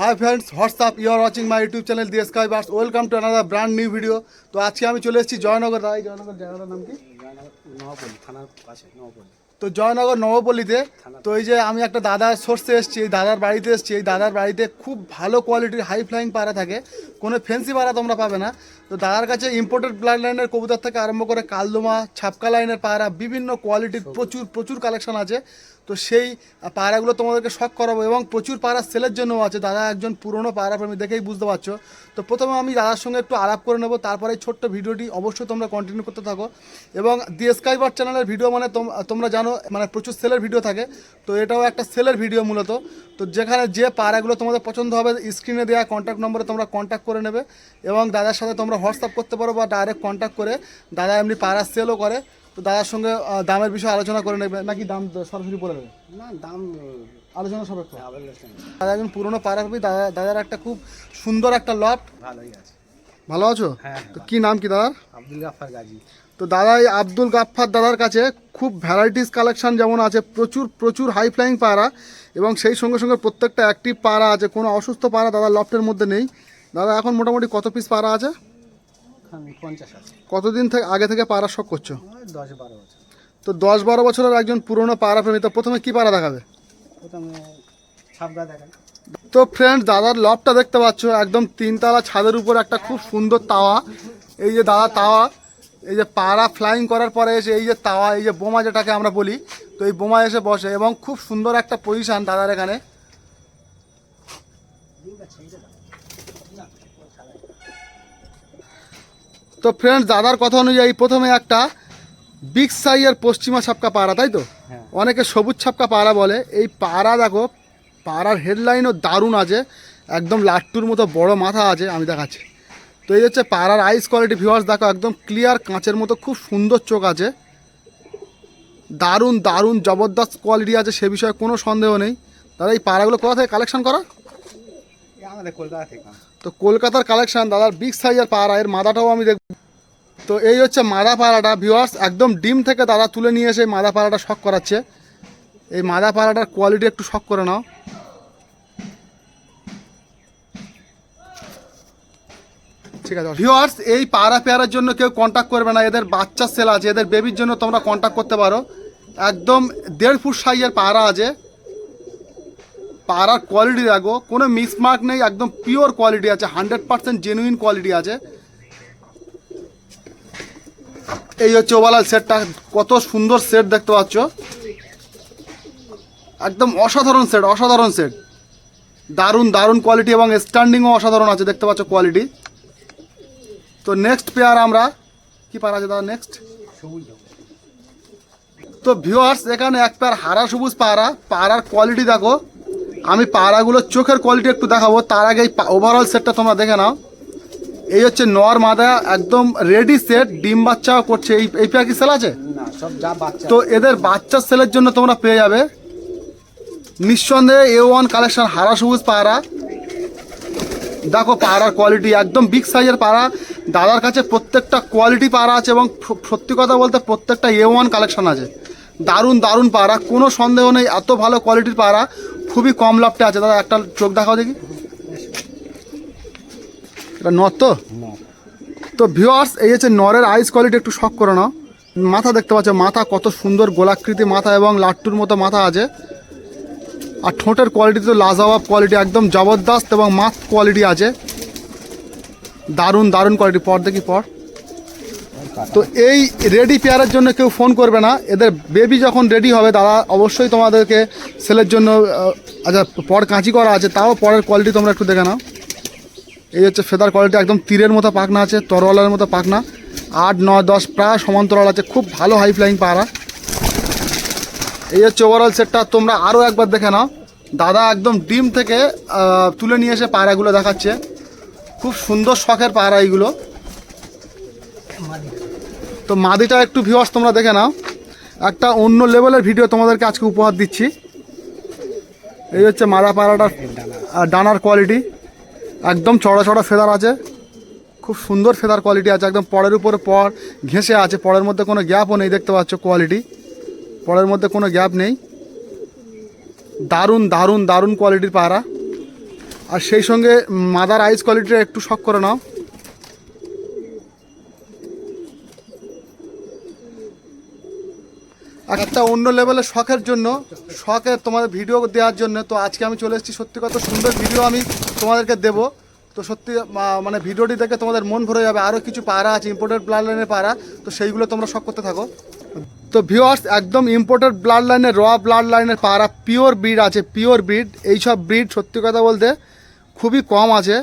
Hi friends what's up you are watching my YouTube channel দিয়ে sky birds welcome to another brand new video তো আজকে আমি চলে এসেছি জয়নগর। রায় জয়নগর জায়গাটার নাম কি? নবাপল্লী থানার পাশে নবাপল্লী তো জয়নগর নবপল্লীতে তো এই যে আমি একটা দাদার সোর্সে এসেছি এই দাদার বাড়িতে এসেছি। এই দাদার বাড়িতে খুব ভালো কোয়ালিটির হাই ফ্লাইং পাড়া থাকে। কোনো ফেন্সি পাড়া তোমরা পাবে না। তো দাদার কাছে ইম্পোর্টেড ব্লাড লাইনের কবুতর থেকে আরম্ভ করে কালদোমা ছাপকা লাইনের পায়রা বিভিন্ন কোয়ালিটির প্রচুর প্রচুর কালেকশন আছে। তো সেই পায়রাগুলো তোমাদেরকে শখ করাবো এবং প্রচুর পায়রা সেলের জন্যও আছে। দাদা একজন পুরনো পায়রা প্রেমী দেখেই বুঝতে পারছ। তো প্রথমে আমি দাদার সঙ্গে একটু আলাপ করে নেব তারপরে এই ছোট্ট ভিডিওটি অবশ্যই তোমরা কন্টিনিউ করতে থাকো। এবং দি স্কাইবার চ্যানেলের ভিডিও মানে তোম- তোমরা জানো মানে প্রচুর সেলের ভিডিও থাকে। তো এটাও একটা সেলের ভিডিও মূলত। তো যেখানে যে পায়রাগুলো তোমাদের পছন্দ হবে স্ক্রিনে দেওয়া কন্ট্যাক্ট নম্বরে তোমরা কন্ট্যাক্ট করে নেবে এবং দাদার সাথে তোমরা হোয়াটসঅ্যাপ করতে পারো বা ডাইরেক্ট কন্ট্যাক্ট করে দাদা এমনি পায়রা সেলও করে। তো দাদার সঙ্গে দামের বিষয়ে আলোচনা করে নেবে। নাকি দাম সরাসরি বলে দেবে? না দাম আলোচনা সাপেক্ষ। অ্যাভেলেবল দাদা একজন পুরনো কবি দাদা দাদার একটা খুব সুন্দর একটা লট ভালোই আছে। ভালো আছো? হ্যাঁ তো কি নাম কি দাদার? আব্দুল গাফার গাজী। তো দাদা এই আব্দুল গাফফার দাদার কাছে খুব ভ্যারাইটিস কালেকশন যেমন আছে প্রচুর প্রচুর হাই ফ্লাইং পায়রা এবং সেই সঙ্গে সঙ্গে প্রত্যেকটা অ্যাক্টিভ পায়রা আছে। কোনো অসুস্থ পায়রা দাদা লফটের মধ্যে নেই। দাদা এখন মোটামুটি কত পিস পায়রা আছে? আমি পঞ্চাশ আছে। কতদিন থেকে আগে থেকে পায়রা শখ করছ? দশ বারো বছর। তো দশ বারো বছরের একজন পুরনো পায়রা প্রেমী তো প্রথমে কী পায়রা দেখাবে? প্রথমে দেখাই তো ফ্রেন্ড দাদার লবটা দেখতে পাচ্ছ একদম তিনতলা ছাদের উপর একটা খুব সুন্দর তাওয়া। এই যে দাদা তাওয়া এই যে পাড়া ফ্লাইং করার পরে এসে এই যে তাওয়া এই যে বোমা যেটাকে আমরা বলি তো এই বোমা এসে বসে এবং খুব সুন্দর একটা পজিশন দাদার এখানে। তো ফ্রেন্ডস দাদার কথা অনুযায়ী প্রথমে একটা বিগ সাইজের পশ্চিমা ছাপকা পাড়া তাই তো? হ্যাঁ। অনেকে সবুজ ছাপকা পাড়া বলে। এই পাড়া দেখো পাড়ার হেডলাইনও দারুণ আছে। একদম লাট্টুর মতো বড় মাথা আছে আমি দেখাচ্ছি। তো এই হচ্ছে পাড়ার আইস কোয়ালিটি ভিউয়ার্স দেখো একদম ক্লিয়ার কাঁচের মতো খুব সুন্দর চোখ আছে। দারুণ দারুণ জবরদস্ত কোয়ালিটি আছে সে বিষয়ে কোনো সন্দেহ নেই। দাদা এই পাড়াগুলো কোথা থেকে কালেকশন করা? আমাদের কলকাতা থেকে। তো কলকাতার কালেকশন দাদার বিগ সাইজের পাড়া, এর মাদাটাও আমি দেখব। তো এই হচ্ছে মাদা পাড়াটা ভিউয়ার্স একদম ডিম থেকে দাদা তুলে নিয়ে এসে এই মাদা পাড়াটা শখ করাচ্ছে। এই মাদা পাড়াটার কোয়ালিটি একটু শখ করে নাও। ঠিক আছে ভিউয়ার্স এই পাড়া পেয়ারার জন্য কেউ কন্ট্যাক্ট করবে না, এদের বাচ্চা সেল আছে, এদের বেবির জন্য তোমরা কন্ট্যাক্ট করতে পারো। একদম দেড় ফুট সাইজের পাড়া আছে। পাড়ার কোয়ালিটি দেখো, কোনো মিসমার্ক নেই, একদম পিওর কোয়ালিটি আছে হান্ড্রেড পার্সেন্ট জেনুইন কোয়ালিটি আছে। এই হচ্ছে ওভারঅল সেটটা কত সুন্দর সেট দেখতে পাচ্ছ। একদম অসাধারণ সেট অসাধারণ সেট দারুণ দারুণ কোয়ালিটি এবং স্ট্যান্ডিংও অসাধারণ আছে, দেখতে পাচ্ছ কোয়ালিটি তো নেক্সট পেয়ার আমরা, কি পারা আছে দাদা নেক্সট তো ভিউয়ার্স এখানে এক পেয়ার হারা সবুজ পাড়া, পাড়ার কোয়ালিটি দেখো। আমি পাড়াগুলোর চোখের কোয়ালিটি একটু দেখাবো। তার আগে এই ওভারঅল সেটটা তোমরা দেখে নাও। এই হচ্ছে নর মাদা একদম রেডি সেট ডিম বাচ্চাও করছে। এই এই পেয়ার কি সেল আছে? বাচ্চা তো এদের বাচ্চা সেলের জন্য তোমরা পেয়ে যাবে। নিঃসন্দেহে এ ওয়ান কালেকশন হারা সবুজ পাড়া। দেখো পাড়ার কোয়ালিটি একদম বিগ সাইজের পাড়া। দাদার কাছে প্রত্যেকটা কোয়ালিটি পাড়া আছে এবং সত্যি কথা বলতে প্রত্যেকটা এ ওয়ান কালেকশন আছে। দারুণ দারুণ পাড়া কোনো সন্দেহ নেই এত ভালো কোয়ালিটির পাড়া। খুবই কম লাভটে আছে। দাদা, একটা চোখ দেখাও দেখি। এটা নর তো? তো ভিউয়ার্স এই হচ্ছে নরের আইস কোয়ালিটি একটু শখ করে নাও। মাথা দেখতে পাচ্ছ, মাথা কত সুন্দর গোলাকৃতি মাথা এবং লাট্টুর মতো মাথা আছে। আর ঠোঁটের কোয়ালিটি তো লাজবাব কোয়ালিটি একদম জবরদস্ত এবং মাছ কোয়ালিটি আছে। দারুণ দারুণ কোয়ালিটি পর দেখি, পর। তো এই রেডি পেয়ারের জন্য কেউ ফোন করবে না। এদের বেবি যখন রেডি হবে দাদা অবশ্যই তোমাদেরকে সেলের জন্য আচ্ছা পর কাঁচি করা আছে, তাও পরের কোয়ালিটি তোমরা একটু দেখে নাও। এই হচ্ছে ফেদার কোয়ালিটি একদম তীরের মতো পাখনা আছে, তরোয়ালের মতো পাখনা। আট, নয়, দশ, প্রায় সমান্তরাল আছে, খুব ভালো হাই ফ্লাইং পাড়া এই হচ্ছে ওভারঅল সেটটা তোমরা আরও একবার দেখে নাও। দাদা একদম ডিম থেকে তুলে নিয়ে এসে পায়রাগুলো দেখাচ্ছে। খুব সুন্দর শখের পায়রা এইগুলো। তো মাদিটা একটু ভিউয়ার্স তোমরা দেখে নাও। একটা অন্য লেভেলের ভিডিও তোমাদেরকে আজকে উপহার দিচ্ছি। এই হচ্ছে মাদা পায়রাটার ডানার কোয়ালিটি একদম চড়া চড়া ফেদার আছে। খুব সুন্দর ফেদার কোয়ালিটি আছে। একদম পরের উপরে পর ঘেঁষে আছে। পরের মধ্যে কোনো গ্যাপও নেই, দেখতে পাচ্ছ কোয়ালিটি পরের মধ্যে কোনো গ্যাপ নেই। দারুণ দারুণ দারুণ কোয়ালিটির পায়রা আর সেই সঙ্গে মাদার আইস কোয়ালিটিটা একটু শখ করে নাও। একটা অন্য লেভেলের শখের জন্য শখে তোমাদের ভিডিও দেওয়ার জন্য। তো আজকে আমি চলে এসেছি সত্যি কত সুন্দর ভিডিও আমি তোমাদেরকে দেবো। তো সত্যি মানে ভিডিওটি দেখে তোমাদের মন ভরে যাবে। আরও কিছু পাড়া আছে ইম্পোর্টেড ব্লাড লাইনের পাড়া। তো সেইগুলো তোমরা শখ করতে থাকো। তো ভিওয়ার্স একদম ইম্পোর্টেড ব্লাড লাইনের র ব্লাড লাইনের পাড়া পিওর ব্রিড আছে পিওর ব্রিড এইসব ব্রিড সত্যি কথা বলতে খুবই কম আছে।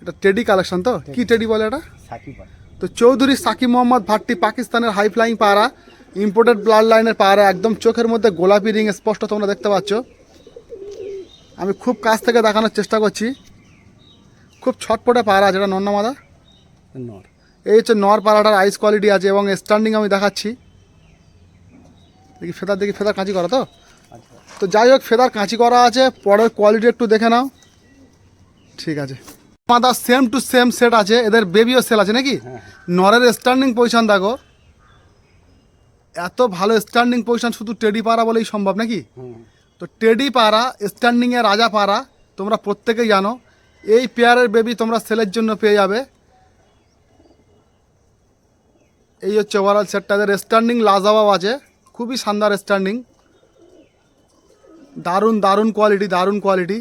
এটা টেডি কালেকশন তো? কি টেডি বলে এটা? সাকিব। তো চৌধুরী সাকিব মোহাম্মদ ভাট্টি পাকিস্তানের হাই ফ্লাইং পাড়া ইম্পোর্টেড ব্লাড লাইনের পাড়া একদম চোখের মধ্যে গোলাপি রিং স্পষ্ট তোমরা দেখতে পাচ্ছ। আমি খুব কাছ থেকে দেখানোর চেষ্টা করছি। খুব ছটপটে পাড়া যেটা নন্নামাদা নর এই হচ্ছে নর পাড়াটার আইস কোয়ালিটি আছে এবং স্ট্যান্ডিং আমি দেখাচ্ছি। দেখি ফেদার দেখি ফেদার কাঁচি করা তো? আচ্ছা। তো যাই হোক ফেদার কাঁচি করা আছে পরের কোয়ালিটি একটু দেখে নাও। ঠিক আছে। আমাদের সেম টু সেম সেট আছে এদের বেবিও সেল আছে নাকি? হ্যাঁ নরের স্ট্যান্ডিং পজিশন দেখো। এত ভালো স্ট্যান্ডিং পজিশন শুধু টেডি পাড়া বলেই সম্ভব নাকি? তো টেডি পাড়া স্ট্যান্ডিংয়ে রাজা পাড়া তোমরা প্রত্যেকেই জানো এই পেয়ারের বেবি তোমরা সেলের জন্য পেয়ে যাবে। এই হচ্ছে ওভারঅল সেটটা এদের স্ট্যান্ডিং লাজাবাব আছে খুবই শানদার স্ট্যান্ডিং দারুণ দারুণ কোয়ালিটি দারুণ কোয়ালিটি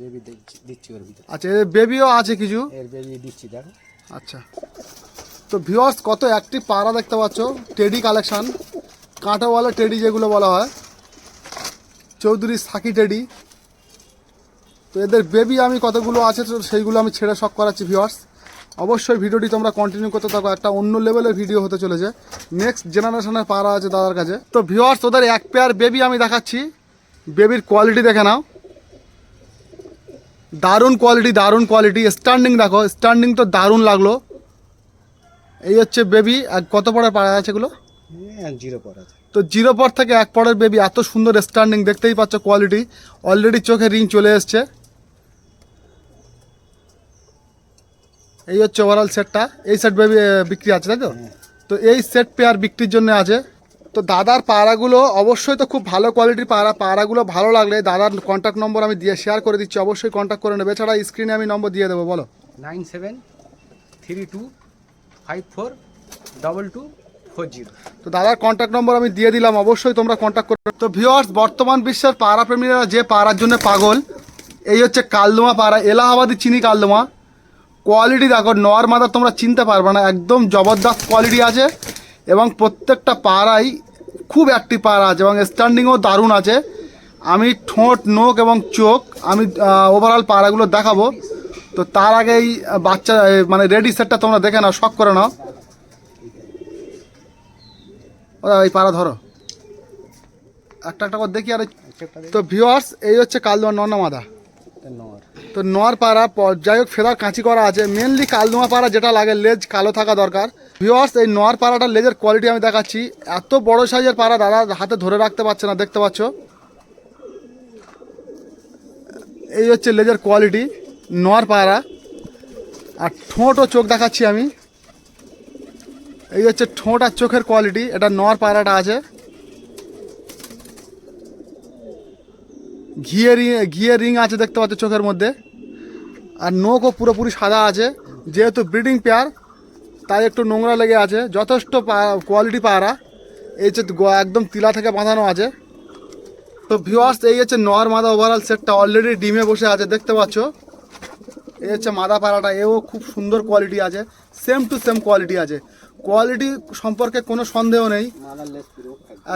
বেবি দিচ্ছি ওর ভিতরে। আচ্ছা এদের বেবিও আছে কিছু? এর বেবি দিচ্ছি দেখো। আচ্ছা। তো ভিউয়ার্স কত অ্যাক্টিভ পাড়া দেখতে পাচ্ছ? টেডি কালেকশন বলে টেডি যেগুলো বলা হয়। চৌধুরী সাকি টেডি তো এদের বেবি আমি কতগুলো আছে তো সেইগুলো আমি ছেড়ে শখ করাচ্ছি ভিওয়ার্স অবশ্যই ভিডিওটি তোমরা কন্টিনিউ করতে থাকো। একটা অন্য লেভেলের ভিডিও হতে চলেছে। নেক্সট জেনারেশনের পাড়া আছে দাদার কাছে। তো ভিওয়ার্স ওদের এক পেয়ার বেবি আমি দেখাচ্ছি। বেবির কোয়ালিটি দেখে নাও। দারুণ কোয়ালিটি দারুণ কোয়ালিটি স্ট্যান্ডিং দেখো স্ট্যান্ডিং তো দারুণ লাগল। এই হচ্ছে বেবি কত পরের পাড়া আছে এগুলো? হ্যাঁ জিরো পর আছে। তো জিরো পর থেকে এক পরের বেবি এত সুন্দর স্ট্যান্ডিং দেখতেই পাচ্ছ কোয়ালিটি অলরেডি চোখে রিং চলে এসছে। এই হচ্ছে ওভারঅল সেটটা এই সেট বেবি বিক্রি আছে তাই তো? তো এই সেট পেয়ার বিক্রির জন্য আছে। তো দাদার পাড়াগুলো অবশ্যই তো খুব ভালো কোয়ালিটির পাড়া পাড়াগুলো ভালো লাগলে দাদার কন্ট্যাক্ট নম্বর আমি দিয়ে শেয়ার করে দিচ্ছি অবশ্যই কন্ট্যাক্ট করে নেবে। এছাড়া স্ক্রিনে আমি নম্বর দিয়ে দেবো বলো। Nine seven three two five four double two four zero. তো দাদার কন্ট্যাক্ট নম্বর আমি দিয়ে দিলাম অবশ্যই তোমরা কন্ট্যাক্ট করবে তো ভিউয়ার্স বর্তমান বিশ্বের পাড়া প্রেমীরা যে পাড়ার জন্য পাগল এই হচ্ছে কালদোমা পাড়া এলাহাবাদি চিনি কালদোমা। কোয়ালিটি দেখো নর মাদার তোমরা চিনতে পারবে না একদম জবরদস্ত কোয়ালিটি আছে। এবং প্রত্যেকটা পাড়াই খুব একটি পাড়া আছে এবং স্ট্যান্ডিংও দারুণ আছে। আমি ঠোঁট নোক এবং চোখ আমি ওভারঅল পাড়াগুলো দেখাবো। তো তার আগেই আহ, বাচ্চা মানে রেডি সেটটা তোমরা দেখে নাও শখ করে নাও। ও দাদা, এই পাড়া ধরো। একটা একটা করে দেখি আর তো ভিউয়ার্স এই হচ্ছে কালদুমা নন্না মাদা তো নর। পাড়া, প- যাই হোক ফেদার কাঁচি করা আছে। মেনলি কালদুমা পাড়া যেটা লাগে, লেজ কালো থাকা দরকার। ভিউয়ার্স এই নর পাড়াটার লেজের কোয়ালিটি আমি দেখাচ্ছি। এত বড় সাইজের পাড়া দাদা, হাতে ধরে রাখতে পারছে না, দেখতে পাচ্ছ? এই হচ্ছে লেজের কোয়ালিটি নর পাড়া। আর ঠোঁট ও চোখ দেখাচ্ছি আমি। এই হচ্ছে ঠোঁট আর চোখের কোয়ালিটি এটা নর পাড়াটা আছে। ঘিয়ে রিং ঘিয়ে রিং আছে দেখতে পাচ্ছ চোখের মধ্যে। আর নোকও পুরোপুরি সাদা আছে। যেহেতু ব্রিডিং পেয়ার, তাই একটু নোংরা লেগে আছে। যথেষ্ট কোয়ালিটি পায়রা এই হচ্ছে একদম তিলা থেকে বাঁধানো আছে। তো ভিউয়ার্স এই হচ্ছে নর মাদা ওভারঅল সেটটা অলরেডি ডিমে বসে আছে, দেখতে পাচ্ছ। এই হচ্ছে মাদা পাড়াটা এও খুব সুন্দর কোয়ালিটি আছে। সেম টু সেম কোয়ালিটি আছে। কোয়ালিটি সম্পর্কে কোনো সন্দেহ নেই।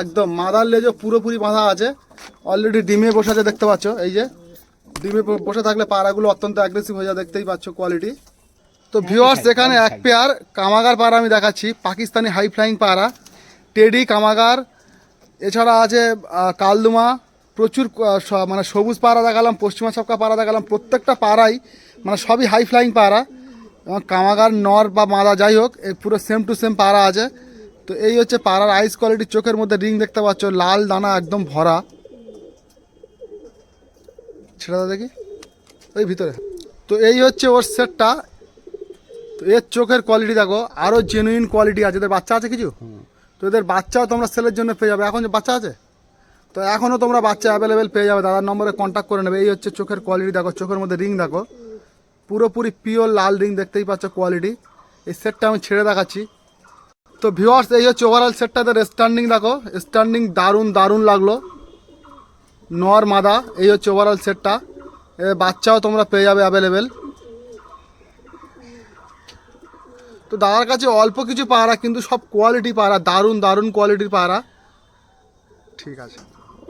একদম, মাদার লেজও পুরোপুরি বাঁধা আছে। অলরেডি ডিমে বসে আছে, দেখতে পাচ্ছ, এই যে। ডিমে বসে থাকলে পাড়াগুলো অত্যন্ত অ্যাগ্রেসিভ হয়ে যায়, দেখতেই পাচ্ছ কোয়ালিটি তো ভিউয়ার্স এখানে এক পেয়ার কামাগার পাড়া আমি দেখাচ্ছি, পাকিস্তানি হাই ফ্লাইং পাড়া। টেডি কামাগার, এছাড়া আছে কালদুমা। প্রচুর মানে সবুজ পাড়া দেখালাম, পশ্চিমা ছক্কা পাড়া দেখালাম, প্রত্যেকটা পাড়াই মানে সবই হাই ফ্লাইং পাড়া। এবং কামাগার নর বা মাদা যাই হোক এই পুরো সেম টু সেম পাড়া আছে। তো এই হচ্ছে পাড়ার আইস কোয়ালিটি চোখের মধ্যে রিং দেখতে পাচ্ছ, লাল দানা একদম ভরা। ছেড়ে দেখি। ওই ভিতরে। তো এই হচ্ছে ওর সেটটা তো এর চোখের কোয়ালিটি দেখো আরও জেনুইন কোয়ালিটি আছে। এদের বাচ্চা আছে কিছু? তো এদের বাচ্চাও তোমরা সেলের জন্য পেয়ে যাবে। এখন যে বাচ্চা আছে? তো এখনও তোমরা বাচ্চা অ্যাভেলেবেল পেয়ে যাবে। দাদার নম্বরে কন্ট্যাক্ট করে নেবে। এই হচ্ছে চোখের কোয়ালিটি দেখো, চোখের মধ্যে রিং দেখো। পুরোপুরি পিওর লাল রিং দেখতেই পাচ্ছ কোয়ালিটি এই সেটটা আমি ছেড়ে দেখাচ্ছি। তো ভিওয়ার্স এই হচ্ছে ওভারঅল সেটটাতে স্ট্যান্ডিং দেখো স্ট্যান্ডিং দারুণ দারুণ লাগল। নর মাদা এই হচ্ছে ওভারঅল সেটটা বাচ্চাও তোমরা পেয়ে যাবে অ্যাভেলেবেল তো দাদার কাছে অল্প কিছু পায়রা কিন্তু সব কোয়ালিটি পায়রা দারুণ দারুণ কোয়ালিটির পায়রা ঠিক আছে।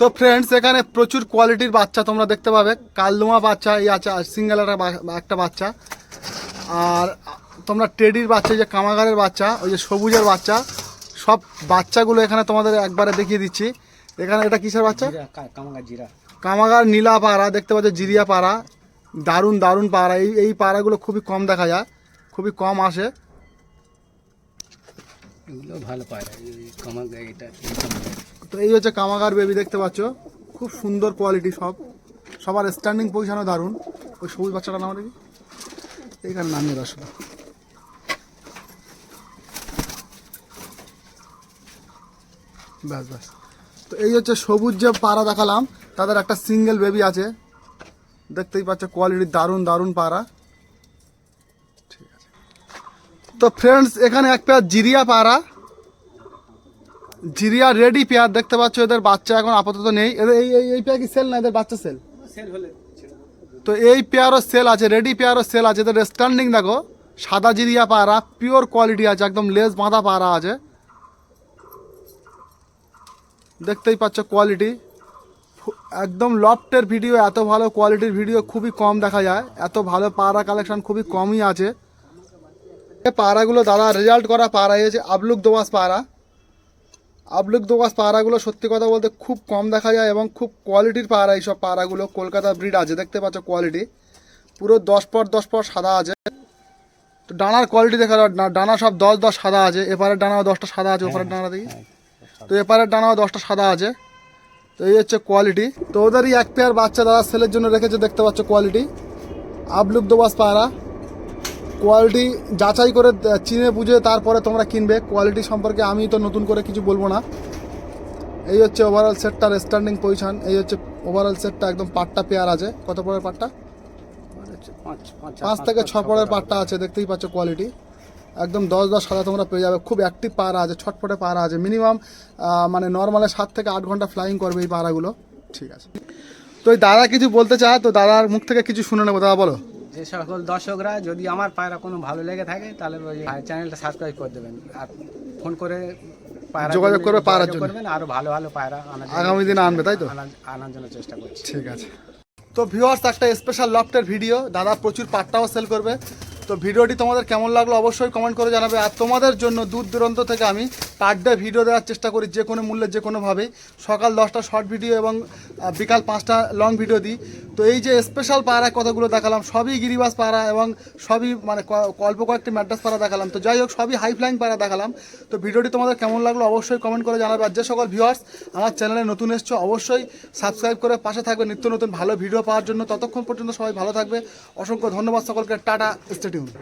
তো ফ্রেন্ডস এখানে প্রচুর কোয়ালিটির বাচ্চা তোমরা দেখতে পাবে। কালদুমা বাচ্চা এই আছে সিঙ্গেল একটা বাচ্চা। আর তোমরা টেডির বাচ্চা যে কামাগারের বাচ্চা ওই যে সবুজের বাচ্চা সব বাচ্চাগুলো এখানে তোমাদের একবারে দেখিয়ে দিচ্ছি। এখানে এটা কিসের বাচ্চা? জিরা কামাগার নীলা পাড়া দেখতে পাচ্ছ জিরিয়া পাড়া। দারুণ দারুণ পাড়া। এই এই পাড়াগুলো খুবই কম দেখা যায় খুবই কম আসে। এগুলো ভালো পায়রা এটা। তো এই হচ্ছে কামাগার বেবি দেখতে পাচ্ছ। খুব সুন্দর কোয়ালিটি সব সবার স্ট্যান্ডিং পজিশনও দারুণ। ওই সবুজ বাচ্চাটা নাম দেখি। এইখানে নামিয়ে শুধু। ব্যাস ব্যাস। তো এই হচ্ছে সবুজ যে পাড়া দেখালাম, তাদের একটা সিঙ্গেল বেবি আছে। দেখতেই পাচ্ছ কোয়ালিটি দারুণ দারুণ পাড়া। ঠিক আছে। তো ফ্রেন্ডস এখানে এক পেয়ার জিরিয়া পাড়া। জিরিয়া রেডি পেয়ার দেখতে পাচ্ছ, এদের বাচ্চা এখন আপাতত নেই। এদের এই এই পেয়ার কি সেল না এদের বাচ্চা সেল তো এই পেয়ারও সেল আছে রেডি পেয়ারও সেল আছে। এদের স্ট্যান্ডিং দেখো, সাদা জিরিয়া পায়রা পিওর কোয়ালিটি আছে, একদম লেস বাঁধা পায়রা আছে। দেখতেই পাচ্ছ কোয়ালিটি একদম লফটের ভিডিও এত ভালো কোয়ালিটির ভিডিও খুবই কম দেখা যায়। এত ভালো পায়রা কালেকশন খুবই কমই আছে। পায়রাগুলো দাদা রেজাল্ট করা পায়রা হয়েছে আবলুক দোবাস পায়রা। আবলুক দোবাস পায়রাগুলো সত্যি কথা বলতে খুব কম দেখা যায় এবং খুব কোয়ালিটির পায়রা এইসব পায়রাগুলো কলকাতা ব্রিড আছে দেখতে পাচ্ছ কোয়ালিটি পুরো দশ পর দশ পর সাদা আছে। তো ডানার কোয়ালিটি দেখা ডানা সব দশ দশ সাদা আছে এপারের ডানাও দশটা সাদা আছে ওপারের ডানা দেখি তো এপারের ডানাও দশটা সাদা আছে। তো এই হচ্ছে কোয়ালিটি তো ওদেরই এক পেয়ার বাচ্চা দাদা সেলের জন্য রেখেছে দেখতে পাচ্ছ কোয়ালিটি আবলুক দোবাস পায়রা কোয়ালিটি যাচাই করে চিনে বুঝে তারপরে তোমরা কিনবে। কোয়ালিটি সম্পর্কে আমি তো নতুন করে কিছু বলব না। এই হচ্ছে ওভারঅল সেটটার স্ট্যান্ডিং পজিশন এই হচ্ছে ওভারঅল সেটটা একদম পাটটা পেয়ার আছে। কত পরের পাটটা? পাঁচ থেকে ছ পরের পাটটা আছে, দেখতেই পাচ্ছ কোয়ালিটি একদম দশ দশ সাদা তোমরা পেয়ে যাবে। খুব অ্যাক্টিভ পাড়া আছে, ছটফটে পাড়া আছে। মিনিমাম মানে নর্মালে সাত থেকে আট ঘণ্টা ফ্লাইং করবে এই পাড়াগুলো। ঠিক আছে। তো দাদা কিছু বলতে চায়, তো দাদার মুখ থেকে কিছু শুনে নেব। দাদা, বলো। যে সকল দর্শকরা যদি আমার পায়রা কোনো ভালো লেগে থাকে তাহলে ওই চ্যানেলটা সাবস্ক্রাইব করে দেবেন। আর ফোন করে পায়রা যোগাযোগ করবে পায়রা করবেন আরও ভালো ভালো পায়রা আগামী দিনে আনবে তাই তো? আনার- আনার জন্য চেষ্টা করছি। ঠিক আছে। তো ভিউয়ার্স একটা স্পেশাল লফটের ভিডিও দাদা প্রচুর পাট্টাও সেল করবে। তো ভিডিওটি তোমাদের কেমন লাগল অবশ্যই কমেন্ট করে জানাবে। আর তোমাদের জন্য দূর দূরান্ত থেকে আমি পার ডে ভিডিও দেওয়ার চেষ্টা করি যে কোনো মূল্যে, যে কোনোভাবেই সকাল দশটা শর্ট ভিডিও এবং বিকাল পাঁচটা লং ভিডিও দিই। তো এই যে স্পেশাল পায়রা কথাগুলো দেখালাম, সবই গিরিবাস পায়রা এবং সবই মানে অল্প কয়েকটি ম্যাড্রাস পাড়া দেখালাম। তো যাই হোক, সবই হাই ফ্লাইং পায়রা দেখালাম। তো ভিডিওটি তোমাদের কেমন লাগল অবশ্যই কমেন্ট করে জানাবে। আর যে সকল ভিউয়ার্স আমার চ্যানেলে নতুন এসছো, অবশ্যই সাবস্ক্রাইব করে পাশে থাকবে। নিত্য নতুন ভালো ভিডিও পাওয়ার জন্য ততক্ষণ পর্যন্ত সবাই ভালো থাকবে। অসংখ্য ধন্যবাদ সকলকে। Tata Hoşçakalın.